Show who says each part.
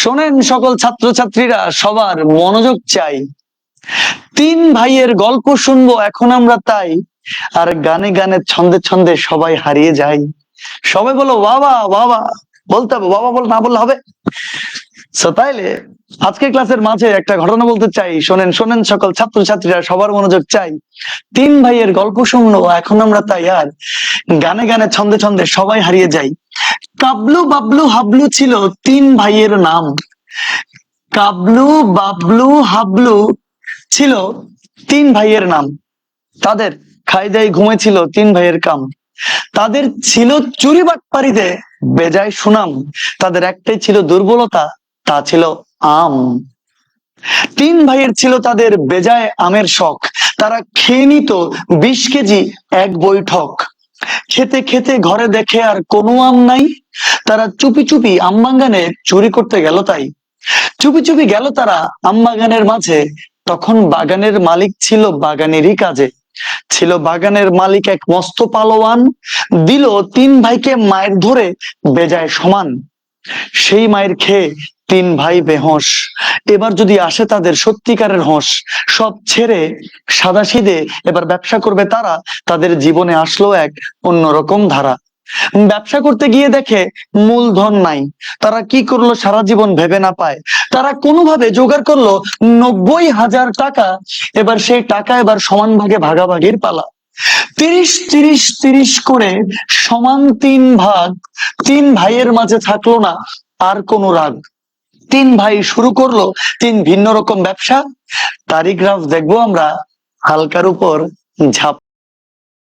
Speaker 1: শোনেন সকল ছাত্রছাত্রীরা, সবার মনোযোগ চাই। তিন ভাইয়ের গল্প শুনব, এখন আমরা তাই। আর গানে গানে ছন্দে ছন্দে সবাই হারিয়ে যাই। সবাই বলো, বাবা বাবা। বলতে হবে, বাবা বল, না বললে হবে? তাইলে আজকের ক্লাসের মাঝে একটা ঘটনা বলতে চাই। শোনেন শোনেন সকল ছাত্রছাত্রীরা, সবার মনোযোগ চাই। তিন ভাইয়ের গল্প শুনলো এখন আমরা তাই। আর গানে গানে ছন্দে ছন্দে সবাই হারিয়ে যাই। কাবলু বাবলু হাবলু ছিল তিন ভাইয়ের নাম। কাবলু বাবলু হাবলু ছিল তিন ভাইয়ের নাম। তাদের খাই দাই ঘুমেছিল তিন ভাইয়ের কাম। তাদের ছিল চুরি বাটপারিতে বেজায় সুনাম। তাদের একটাই ছিল দুর্বলতা, তা ছিল আম। তিন ভাইয়ের ছিল তাদের বেজায় আমের শখ। তারা খেয়ে নিত বিশ কেজি এক বৈঠক। খেতে খেতে ঘরে দেখে আর কোনো আম নাই। তারা চুপি চুপি আম বাগানে চুরি করতে গেল তাই। চুপি চুপি গেল তারা আম বাগানের মাঝে। তখন বাগানের মালিক ছিল বাগানেরই কাজে। ছিল বাগানের মালিক এক মস্ত পালোয়ান। দিল তিন ভাইকে মায়ের ধরে, বেজায় সমান। সেই মায়ের খেয়ে তিন ভাই বেহস। এবার যদি আসে তাদের সত্যিকারের হোস, সব ছেড়ে সাদা সিদে এবার ব্যবসা করবে তারা, তাদের জীবনে আসলো এক অন্যরকম ধারা। ব্যবসা করতে গিয়ে দেখে মূলধন নাই। তারা কি করল সারা জীবন ভেবে না পায়। তারা কোনোভাবে জোগাড় করল নব্বই হাজার টাকা, এবার সেই টাকা এবার সমান ভাগে ভাগাভাগির পালা। তিরিশ তিরিশ তিরিশ করে সমান তিন ভাগ, তিন ভাইয়ের মাঝে থাকল না, আর কোনো রাগ। তিন ভাই শুরু করল তিন ভিন্ন রকম ব্যবসা। তারিখ রাফ দেখব আমরা, হালকার উপর ঝাপ